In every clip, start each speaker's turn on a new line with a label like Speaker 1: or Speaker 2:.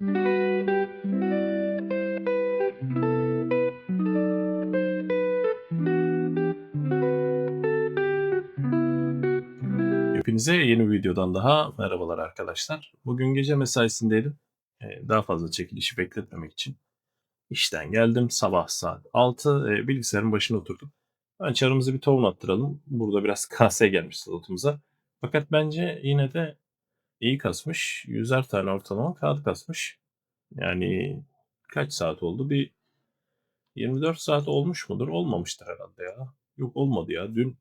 Speaker 1: Hepinize yeni bir videodan daha merhabalar arkadaşlar. Bugün gece mesaisindeydim. Ee, Daha fazla çekilişi bekletmemek için. İşten geldim sabah saat 6 e, bilgisayarın başına oturdum. Ben çarımızı bir tohum attıralım. Burada biraz kase gelmiş slotumuza. Fakat bence yine de iyi kasmış. Yüzer tane ortalama kağıt kasmış. Yani kaç saat oldu? Bir 24 saat olmuş mudur? Olmamıştır herhalde ya. Yok olmadı ya. Dün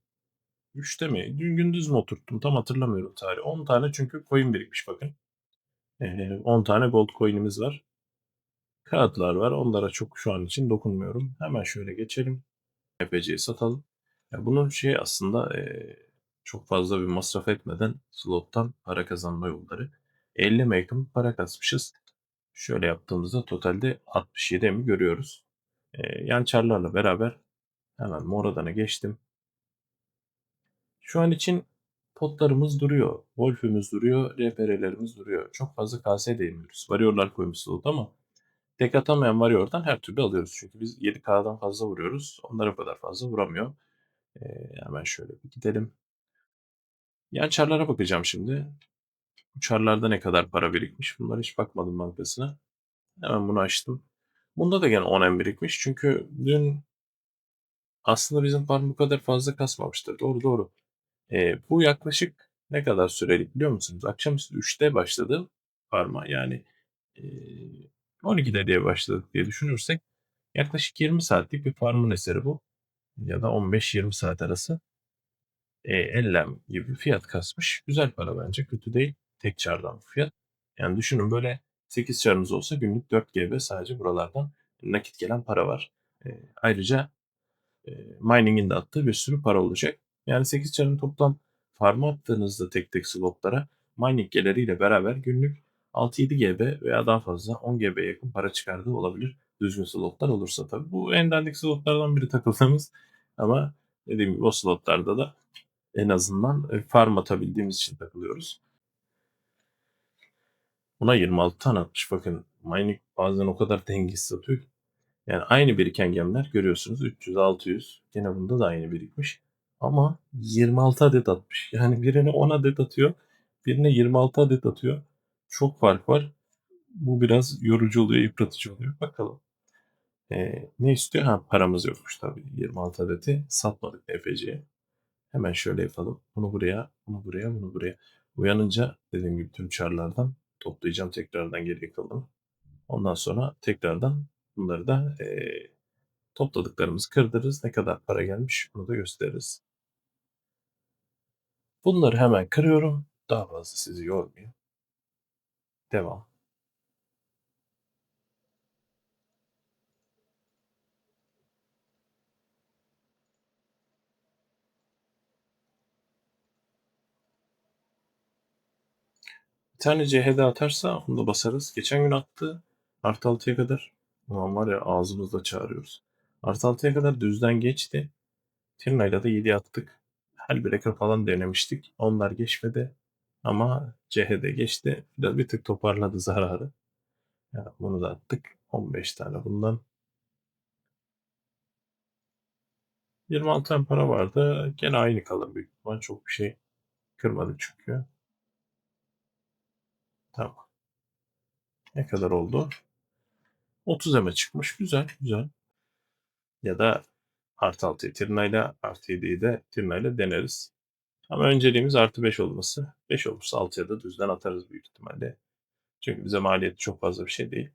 Speaker 1: 3'te mi? Dün gündüz mü oturttum? Tam hatırlamıyorum tarihi. 10 tane çünkü coin birikmiş bakın. Ee, 10 tane gold coin'imiz var. Kağıtlar var. Onlara çok şu an için dokunmuyorum. Hemen şöyle geçelim. EPC'yi satalım. Ya bunun şey aslında ee, çok fazla bir masraf etmeden slottan para kazanma yolları. 50 yakın para kasmışız. Şöyle yaptığımızda totalde 67 mi görüyoruz. Ee, yan çarlarla beraber hemen Moradan'a geçtim. Şu an için potlarımız duruyor. Wolf'ümüz duruyor. RPR'lerimiz duruyor. Çok fazla KS değmiyoruz. Varyorlar koymuşuz oldu ama tek atamayan Warrior'dan her türlü alıyoruz. Çünkü biz 7K'dan fazla vuruyoruz. Onlar o kadar fazla vuramıyor. Ee, hemen şöyle bir gidelim. Yan çarlara bakacağım şimdi. Bu çarlarda ne kadar para birikmiş? Bunlara hiç bakmadım bankasına. Hemen bunu açtım. Bunda da gene 10M birikmiş. Çünkü dün aslında bizim farm bu kadar fazla kasmamıştır. Doğru doğru. Ee, bu yaklaşık ne kadar süreli biliyor musunuz? Akşamüstü 3'te başladı farma. Yani e, 12'de diye başladık diye düşünürsek yaklaşık 20 saatlik bir farmın eseri bu. Ya da 15-20 saat arası. E, ellem gibi fiyat kasmış. Güzel para bence. Kötü değil. Tek çardan fiyat. Yani düşünün böyle 8 çarınız olsa günlük 4 GB sadece buralardan nakit gelen para var. E, ayrıca e, mining'in de attığı bir sürü para olacak. Yani 8 çarın toplam farmı attığınızda tek tek slotlara mining geliriyle beraber günlük 6-7 GB veya daha fazla 10 GB'ye yakın para çıkardığı olabilir. Düzgün slotlar olursa tabii. Bu en dandik slotlardan biri takıldığımız ama dediğim gibi o slotlarda da en azından e, farm atabildiğimiz için takılıyoruz. Buna 26 tane atmış bakın. Mining bazen o kadar dengesiz atıyor. Yani aynı biriken gemler görüyorsunuz 300 600 gene bunda da aynı birikmiş. Ama 26 adet atmış. Yani birine 10 adet atıyor. Birine 26 adet atıyor. Çok fark var. Bu biraz yorucu oluyor, yıpratıcı oluyor. Bakalım. Ee, ne istiyor? Ha paramız yokmuş tabii. 26 adeti satmadık EFC'ye. Hemen şöyle yapalım. Bunu buraya, bunu buraya, bunu buraya. Uyanınca dediğim gibi tüm çarlardan toplayacağım tekrardan geri kalanı. Ondan sonra tekrardan bunları da eee, topladıklarımızı kırdırırız. Ne kadar para gelmiş bunu da gösteririz. Bunları hemen kırıyorum. Daha fazla sizi yormayayım. Devam. Tane CHD atarsa onu da basarız. Geçen gün attı. Artı 6'ya kadar. Ulan var ya ağzımızda çağırıyoruz. Artı 6'ya kadar düzden geçti. Tirna'yla da 7 attık. Hellbreaker falan denemiştik. Onlar geçmedi. Ama CHD geçti. Biraz bir tık toparladı zararı. Ya bunu da attık. 15 tane bundan. 26 tane para vardı. Gene aynı kalır büyük ihtimal. Çok bir şey kırmadı çünkü. Tamam. Ne kadar oldu? 30 eme çıkmış. Güzel, güzel. Ya da artı 6'yı Tirna'yla artı 7'yi de Tirna'yla deneriz. Ama önceliğimiz artı 5 olması. 5 olursa 6'ya da düzden atarız büyük ihtimalle. Çünkü bize maliyeti çok fazla bir şey değil.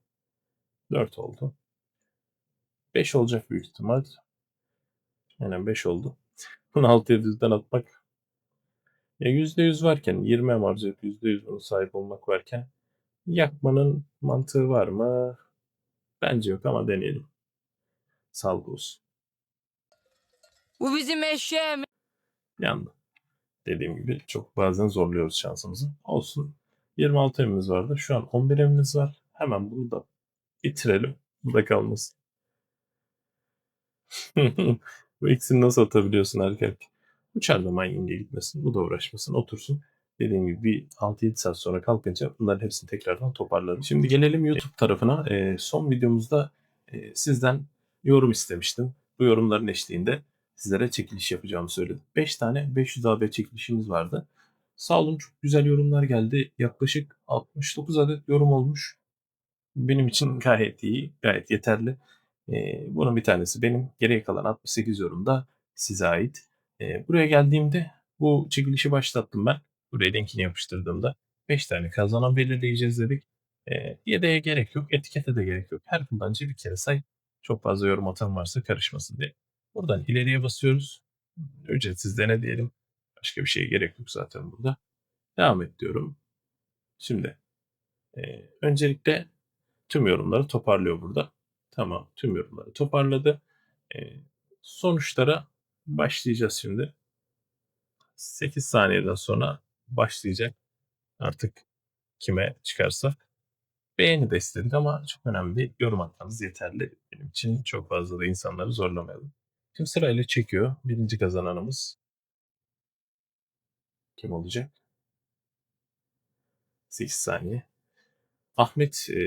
Speaker 1: 4 oldu. 5 olacak büyük ihtimal. Aynen 5 oldu. Bunu 6'ya düzden atmak. Ya %100 varken 20 em harcayıp %100 bunu sahip olmak varken yakmanın mantığı var mı? Bence yok ama deneyelim. Salgı olsun.
Speaker 2: Bu bizim eşeğimiz.
Speaker 1: Yandı. Dediğim gibi çok bazen zorluyoruz şansımızı. Olsun. 26 emimiz vardı. Şu an 11 emimiz var. Hemen bunu da bitirelim. Burada kalmasın. Bu ikisini nasıl atabiliyorsun erkek? Uçar da mining'e gitmesin. Bu da uğraşmasın. Otursun. Dediğim gibi bir 6-7 saat sonra kalkınca bunların hepsini tekrardan toparlarım. Şimdi gelelim YouTube tarafına. Ee, son videomuzda e, sizden yorum istemiştim. Bu yorumların eşliğinde sizlere çekiliş yapacağımı söyledim. 5 tane 500 AB çekilişimiz vardı. Sağ olun çok güzel yorumlar geldi. Yaklaşık 69 adet yorum olmuş. Benim için gayet iyi, gayet yeterli. Ee, bunun bir tanesi benim. Geriye kalan 68 yorum da size ait. Ee, buraya geldiğimde bu çekilişi başlattım ben. Buraya linkini yapıştırdığımda 5 tane kazanan belirleyeceğiz dedik. Ee, yedeğe gerek yok, etikete de gerek yok. Her kullanıcı bir kere say. Çok fazla yorum atan varsa karışmasın diye. Buradan ileriye basıyoruz. Ücretsiz dene diyelim. Başka bir şeye gerek yok zaten burada. Devam et diyorum. Şimdi e, öncelikle tüm yorumları toparlıyor burada. Tamam tüm yorumları toparladı. E, sonuçlara başlayacağız şimdi. 8 saniyeden sonra başlayacak. Artık kime çıkarsa. Beğeni de istedik ama çok önemli değil. Yorum atmanız yeterli. Benim için çok fazla da insanları zorlamayalım. Şimdi sırayla çekiyor. Birinci kazananımız kim olacak? 8 saniye. Ahmet e,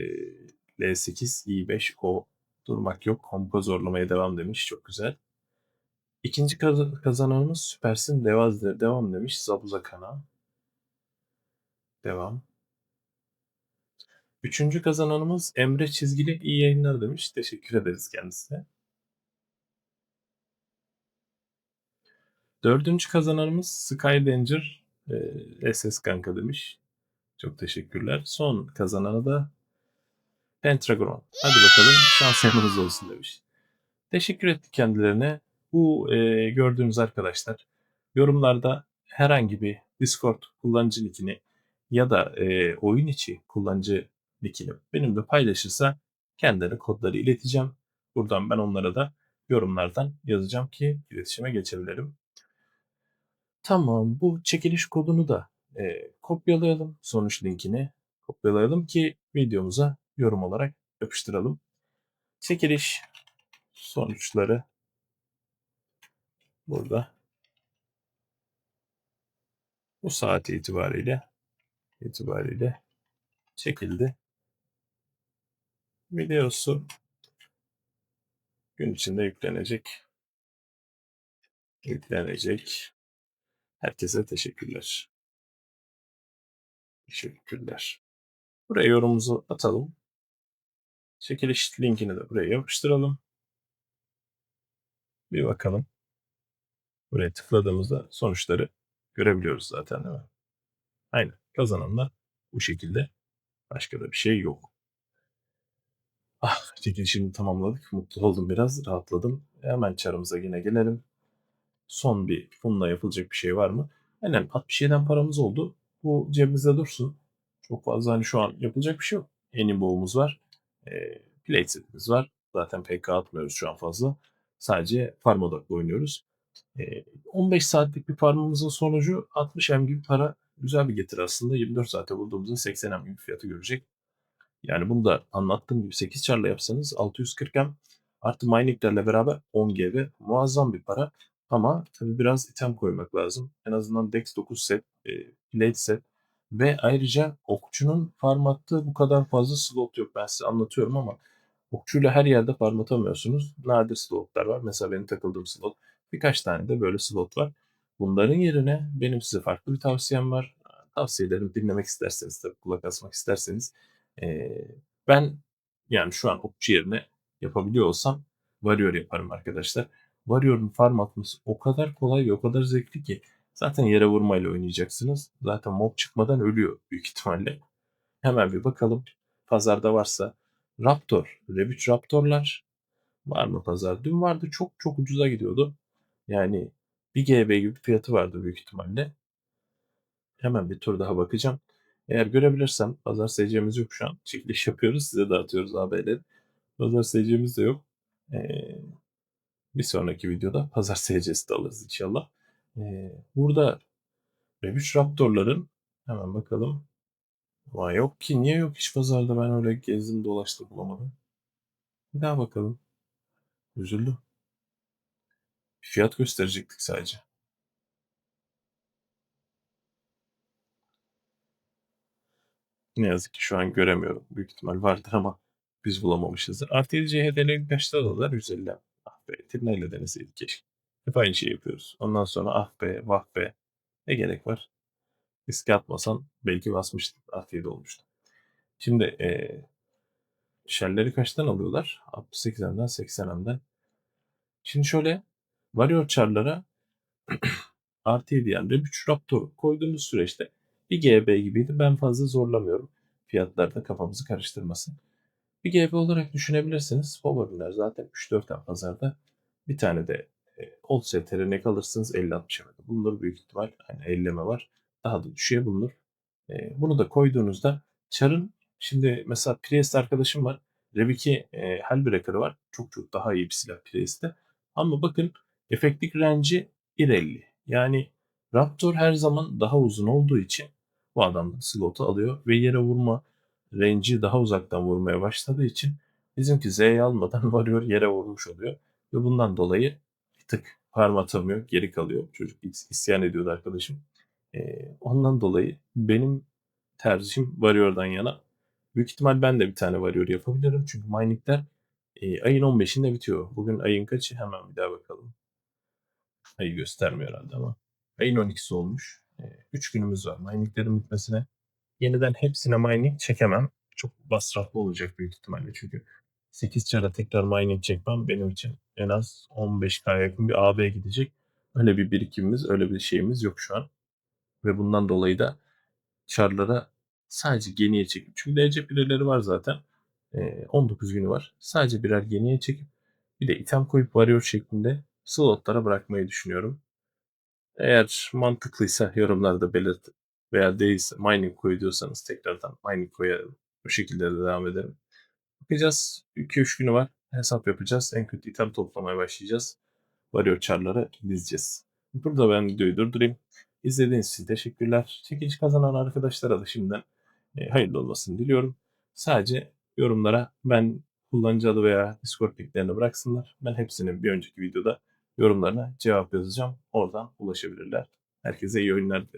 Speaker 1: L8 i5 o durmak yok. Kompa zorlamaya devam demiş. Çok güzel. İkinci kaz- kazananımız Süpersin Devaz de- devam demiş. Zabuza Kana. Devam. Üçüncü kazananımız Emre Çizgili iyi yayınlar demiş. Teşekkür ederiz kendisine. Dördüncü kazananımız Skydanger e, SS Kanka demiş. Çok teşekkürler. Son kazananı da Pentagon. Hadi bakalım şans yanınız olsun demiş. Teşekkür ettik kendilerine. Bu e, gördüğünüz arkadaşlar yorumlarda herhangi bir Discord kullanıcı nickini ya da e, oyun içi kullanıcı nickini benimle paylaşırsa kendilerine kodları ileteceğim. Buradan ben onlara da yorumlardan yazacağım ki iletişime geçebilirim. Tamam bu çekiliş kodunu da e, kopyalayalım. Sonuç linkini kopyalayalım ki videomuza yorum olarak yapıştıralım. Çekiliş sonuçları burada. Bu saat itibariyle itibariyle çekildi. Videosu gün içinde yüklenecek. Yüklenecek. Herkese teşekkürler. Teşekkürler. Buraya yorumumuzu atalım. Çekiliş linkini de buraya yapıştıralım. Bir bakalım. Buraya tıkladığımızda sonuçları görebiliyoruz zaten değil mi? Aynen. Kazananlar bu şekilde. Başka da bir şey yok. Ah çekilişini tamamladık. Mutlu oldum biraz. Rahatladım. Hemen çarımıza yine gelelim. Son bir bununla yapılacak bir şey var mı? Aynen 67'den paramız oldu. Bu cebimizde dursun. Çok fazla hani şu an yapılacak bir şey yok. Enibo'muz var. E, plate setimiz var. Zaten PK atmıyoruz şu an fazla. Sadece farm odaklı oynuyoruz. E, 15 saatlik bir farmımızın sonucu 60 M gibi para güzel bir getir aslında. 24 saate bulduğumuzda 80 M gibi fiyatı görecek. Yani bunu da anlattığım gibi 8 çarla yapsanız 640 M artı mininglerle beraber 10 GB muazzam bir para. Ama tabi biraz item koymak lazım. En azından Dex 9 set, e, Plate set ve ayrıca okçunun farm attığı bu kadar fazla slot yok. Ben size anlatıyorum ama okçuyla her yerde farm atamıyorsunuz. Nadir slotlar var. Mesela benim takıldığım slot. Birkaç tane de böyle slot var. Bunların yerine benim size farklı bir tavsiyem var. Tavsiyelerimi dinlemek isterseniz tabii kulak asmak isterseniz e, ben yani şu an okçu yerine yapabiliyor olsam Warrior yaparım arkadaşlar. Warrior'un farm atması o kadar kolay ve o kadar zevkli ki zaten yere vurmayla oynayacaksınız. Zaten mob çıkmadan ölüyor büyük ihtimalle. Hemen bir bakalım. Pazarda varsa Raptor, Revit Raptor'lar var mı pazar? Dün vardı çok çok ucuza gidiyordu. Yani bir GB gibi bir fiyatı vardı büyük ihtimalle. Hemen bir tur daha bakacağım. Eğer görebilirsem pazar SC'miz yok şu an. Çekiliş yapıyoruz. Size dağıtıyoruz haberleri. Pazar SC'miz de yok. Ee, bir sonraki videoda pazar SC'si de alırız inşallah. Ee, burada Revit Raptor'ların hemen bakalım. Vay yok ki. Niye yok hiç pazarda? Ben öyle gezdim dolaştım bulamadım. Bir daha bakalım. Üzüldüm. Fiyat gösterecektik sadece. Ne yazık ki şu an göremiyorum. Büyük ihtimal vardır ama biz bulamamışızdır. Artı 7 CHD'leri kaçta alırlar? 150. Ah be Tirna'yla deneseydik keşke. Hep aynı şeyi yapıyoruz. Ondan sonra ah be vah be. Ne gerek var? Riske atmasan belki basmıştın. 7 olmuştu. Şimdi eee Shell'leri kaçtan alıyorlar? 68M'den 80M'den. Şimdi şöyle Artı 7 yani Reb 3 Raptor koyduğumuz süreçte bir GB gibiydi. Ben fazla zorlamıyorum. Fiyatlarda kafamızı karıştırmasın. Bir GB olarak düşünebilirsiniz. Power'lar zaten 3-4 tane pazarda. Bir tane de e, Old STR'ne kalırsınız 50-60'a kadar. Bulunur büyük ihtimal. Hani elleme var. Daha da düşüğe bulunur. E, bunu da koyduğunuzda Char'ın şimdi mesela Priest arkadaşım var. 2 e, Hellbreaker'ı var. Çok çok daha iyi bir silah Priest'te. Ama bakın efektif range'i 1.50. Yani Raptor her zaman daha uzun olduğu için bu adam da slotu alıyor ve yere vurma range'i daha uzaktan vurmaya başladığı için bizimki Z'yi almadan varıyor yere vurmuş oluyor. Ve bundan dolayı bir tık parma atamıyor geri kalıyor. Çocuk is- isyan ediyordu arkadaşım. Ee, ondan dolayı benim tercihim Warrior'dan yana. Büyük ihtimal ben de bir tane Warrior yapabilirim. Çünkü miningler e, ayın 15'inde bitiyor. Bugün ayın kaçı? Hemen bir daha bakalım. Ayı göstermiyor herhalde ama. Ayın 12'si olmuş. 3 günümüz var mininglerin bitmesine. Yeniden hepsine mining çekemem. Çok masraflı olacak büyük ihtimalle çünkü 8 çara tekrar mining çekmem benim için en az 15K'ya yakın bir AB gidecek. Öyle bir birikimimiz, öyle bir şeyimiz yok şu an. Ve bundan dolayı da çarlara sadece geniye çekip çünkü DC pireleri var zaten. Ee, 19 günü var. Sadece birer geniye çekip bir de item koyup varıyor şeklinde slotlara bırakmayı düşünüyorum. Eğer mantıklıysa yorumlarda belirt veya değilse mining koy diyorsanız tekrardan mining koyarım. Bu şekilde de devam ederim. Bakacağız. 2-3 günü var. Hesap yapacağız. En kötü item toplamaya başlayacağız. Varıyor çarlara dizeceğiz. Burada ben videoyu durdurayım. İzlediğiniz için teşekkürler. Çekiliş kazanan arkadaşlara da şimdiden e, hayırlı olmasını diliyorum. Sadece yorumlara ben kullanıcı adı veya Discord linklerini bıraksınlar. Ben hepsinin bir önceki videoda yorumlarına cevap yazacağım. Oradan ulaşabilirler. Herkese iyi oyunlar dilerim.